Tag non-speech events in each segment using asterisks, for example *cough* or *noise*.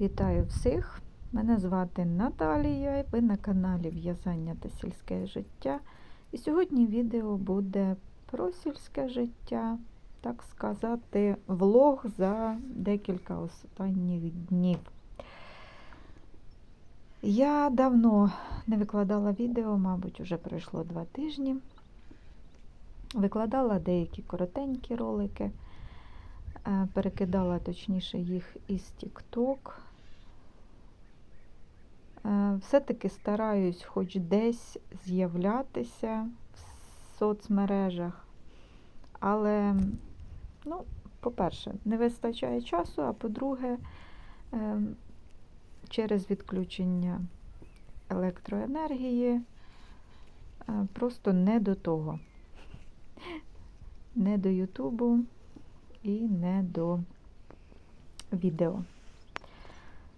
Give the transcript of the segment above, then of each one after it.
Вітаю всіх! Мене звати Наталія, і ви на каналі В'язання та сільське життя. І сьогодні відео буде про сільське життя, так сказати, влог за декілька останніх днів. Я давно не викладала відео, мабуть, вже пройшло два тижні. Викладала деякі коротенькі ролики, е, перекидала точніше їх із TikTok. Е, Все-таки стараюсь хоч десь з'являтися в соцмережах. Але, ну, по-перше, не вистачає часу, а по-друге, е, через відключення електроенергії е, просто не до того. Не до Ютубу і не до відео.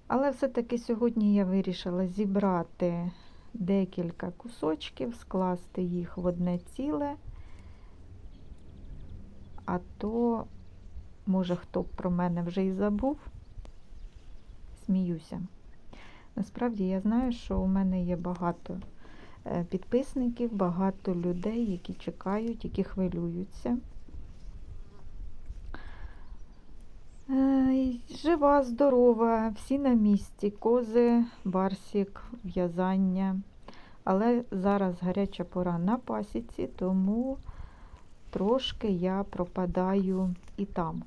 Але все-таки сьогодні я вирішила зібрати декілька кусочків, скласти їх в одне ціле, а то, може, хто б про мене вже і забув, сміюся. Насправді я знаю, що у мене є багато е, підписників, багато людей, які чекають, які хвилюються. Жива, здорова, всі на місці, кози, барсік, в'язання. Але зараз гаряча пора на пасіці, тому трошки я пропадаю і там.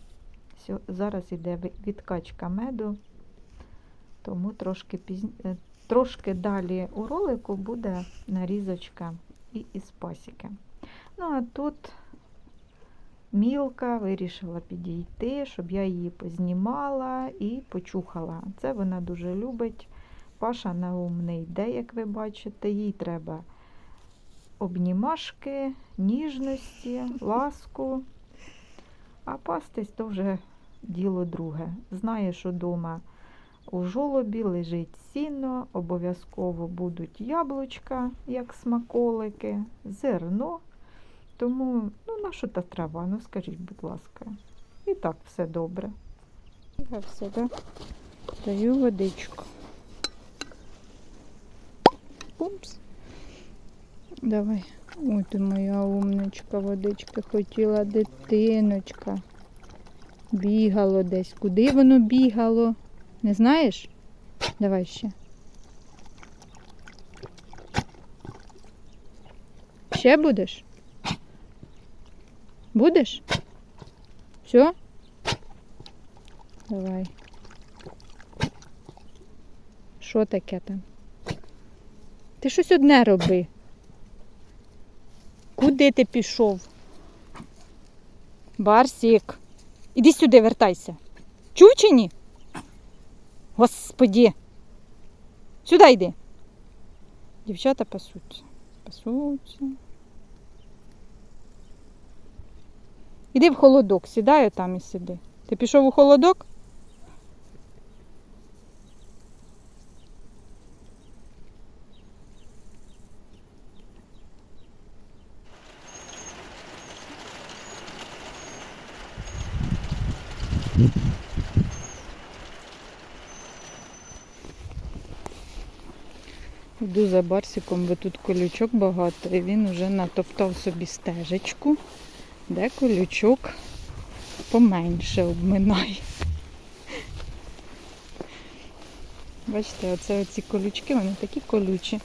Зараз ви- відкачка меду, тому трошки, пізн... е, трошки далі у ролику буде нарізочка і із пасіки. Ну а тут Мілка вирішила підійти, щоб я її познімала і почухала. Це вона дуже любить. Паша на ум йде, як ви бачите. Їй треба обнімашки, ніжності, *laughs* ласку. А пастись то вже діло друге. Знає, що вдома у жолобі лежить сіно, обов'язково будуть яблучка, як смаколики, зерно. Тому, ну, на що та трава? Ну скажіть, будь ласка. І так все добре. Я все, да? Даю водичку. Пумс. Давай. Ой, ти моя умничка, водичка хотіла дитиночка. Бігало десь. Куди воно бігало? Не знаєш? Давай ще. Ще будеш? Будеш? Все? Давай. Що таке там? Ти щось одне роби. Куди ти пішов? Барсік. Іди сюди, вертайся. Чув чи ні? Господі. Сюди йди. Дівчата пасуться. Пасуться. Іди в холодок, сідай там і сиди. Ти пішов у холодок? Йду за барсиком, бо тут колючок багато, і він вже натоптав собі стежечку, де колючок поменше обминає. Бачите, оце оці колючки, вони такі колючі.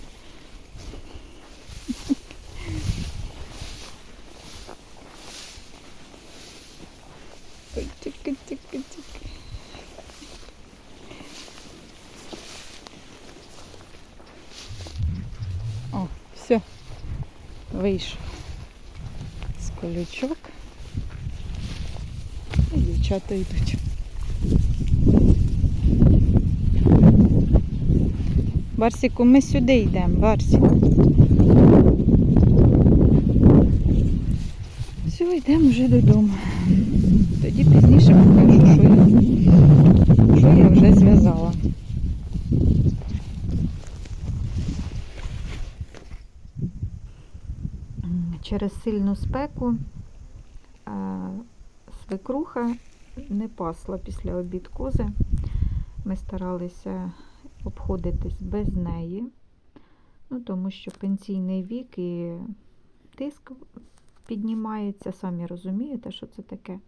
О, все, вийшов колючок. І дівчата йдуть. Барсіку, ми сюди йдемо, Барсік. Все, йдемо вже додому. Тоді пізніше покажу, що я, що я вже зв'язала. Через сильну спеку свекруха не пасла після обід кози. Ми старалися обходитись без неї, ну, тому що пенсійний вік і тиск піднімається, самі розумієте, що це таке.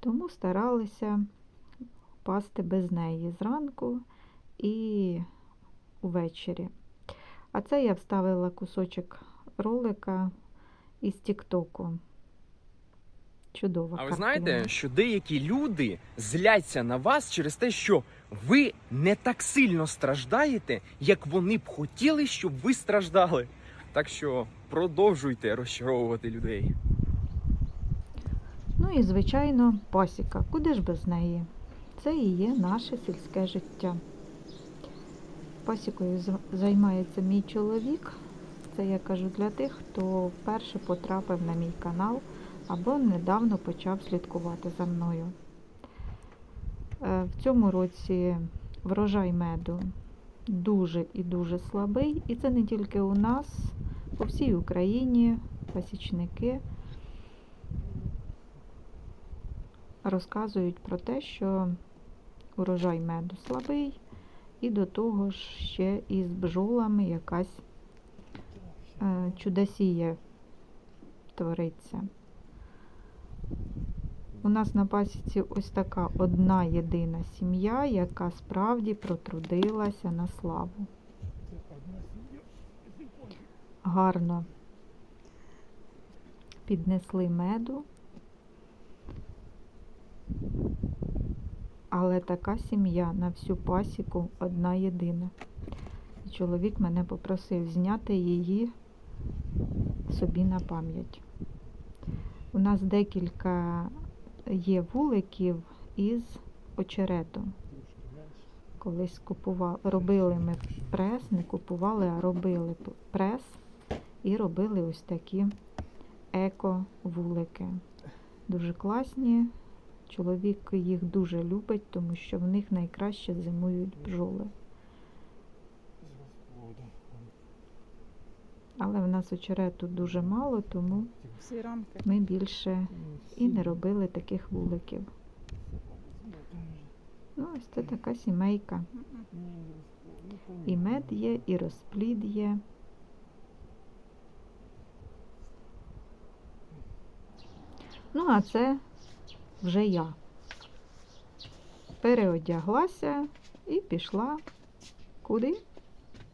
Тому старалися пасти без неї зранку і увечері. А це я вставила кусочок ролика із Тіктоку. Чудова А ви знаєте, що деякі люди зляться на вас через те, що ви не так сильно страждаєте, як вони б хотіли, щоб ви страждали. Так що продовжуйте розчаровувати людей. Ну і, звичайно, пасіка. Куди ж без неї? Це і є наше сільське життя. Пасікою займається мій чоловік. Це я кажу для тих, хто вперше потрапив на мій канал або недавно почав слідкувати за мною. Е, В цьому році врожай меду дуже і дуже слабий. І це не тільки у нас, по всій Україні пасічники розказують про те, що урожай меду слабий, і до того ж ще із бджолами якась е, чудосія твориться. У нас на пасіці ось така одна єдина сім'я, яка справді протрудилася на славу. Гарно піднесли меду. Але така сім'я на всю пасіку одна єдина. Чоловік мене попросив зняти її собі на пам'ять. У нас декілька є вуликів із очеретом. Колись купували, робили ми прес, не купували, а робили прес і робили ось такі еко-вулики. Дуже класні. Чоловік їх дуже любить, тому що в них найкраще зимують бджоли. Але в нас очерету дуже мало, тому ми більше і не робили таких вуликів. Ну, ось це така сімейка. І мед є, і розплід є. Ну, а це вже я. Переодяглася і пішла куди?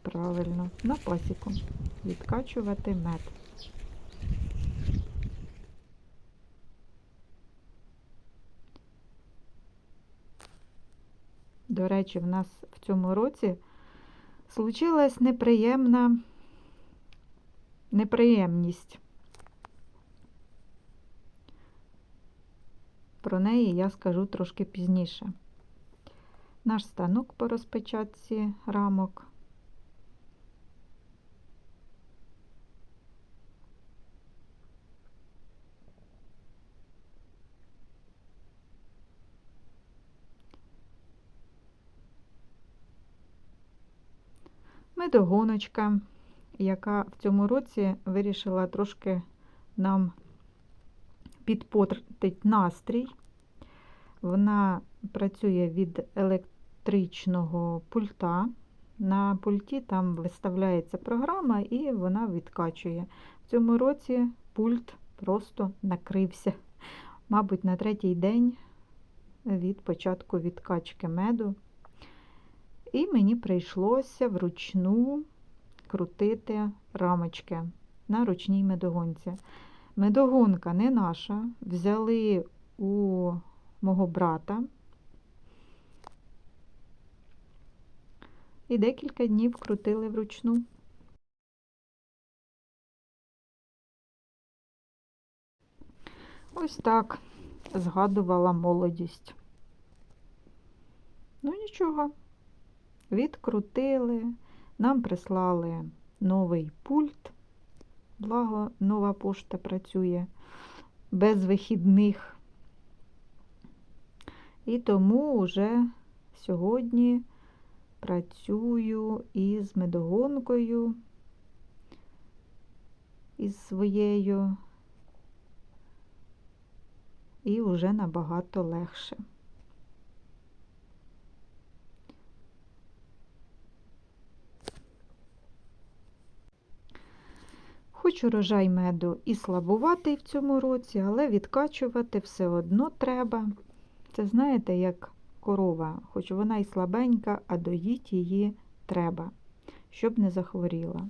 Правильно, на пасіку. Відкачувати мед. До речі, в нас в цьому році случилась неприємна неприємність. Про неї я скажу трошки пізніше. Наш станок по розпечатці рамок. Медогоночка, яка в цьому році вирішила трошки нам підпортить настрій. Вона працює від електричного пульта. На пульті там виставляється програма і вона відкачує. В цьому році пульт просто накрився. Мабуть, на третій день від початку відкачки меду. І мені прийшлося вручну крутити рамочки на ручній медогонці. Медогонка не наша. Взяли у мого брата. І декілька днів крутили вручну. Ось так згадувала молодість. Ну нічого, відкрутили, нам прислали новий пульт. Благо, нова пошта працює без вихідних. І тому вже сьогодні працюю із медогонкою, із своєю, і вже набагато легше. Хоч урожай меду і слабуватий в цьому році, але відкачувати все одно треба. Це знаєте, як корова, хоч вона і слабенька, а доїть її треба, щоб не захворіла.